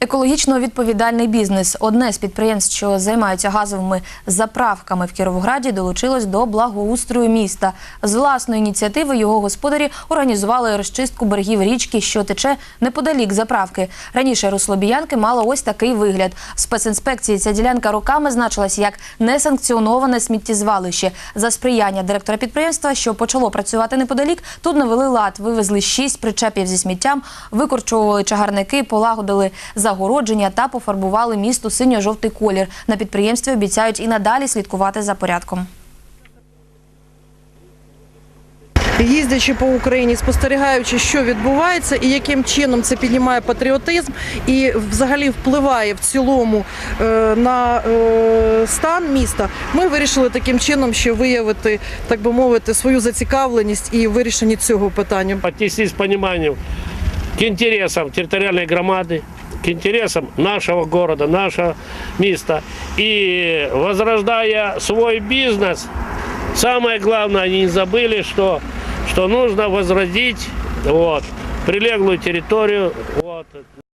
Екологічно відповідальний бізнес. Одне з підприємств, що займаються газовими заправками в Кіровограді, долучилось до благоустрою міста. З власної ініціативи його господарі організували розчистку берегів річки, що тече неподалік заправки. Раніше русло Біянки мало ось такий вигляд. В спецінспекції ця ділянка роками значилась як несанкціоноване сміттєзвалище. За сприяння директора підприємства, що почало працювати неподалік, тут навели лад, вивезли шість причепів зі сміттям, викорчували чагарники, полагодили загородження та пофарбували місту синьо-жовтий колір. На підприємстві обіцяють і надалі слідкувати за порядком. їздячи по Україні, спостерігаючи, що відбувається і яким чином це піднімає патріотизм і взагалі впливає в цілому е, на е, стан міста, ми вирішили таким чином ще виявити, так би мовити, свою зацікавленість і вирішення цього питання. отнестись с пониманием к интересам территориальной громады, к интересам нашего города, нашего места. И возрождая свой бизнес, самое главное, они не забыли, что, что нужно возродить вот, прилеглую территорию. Вот,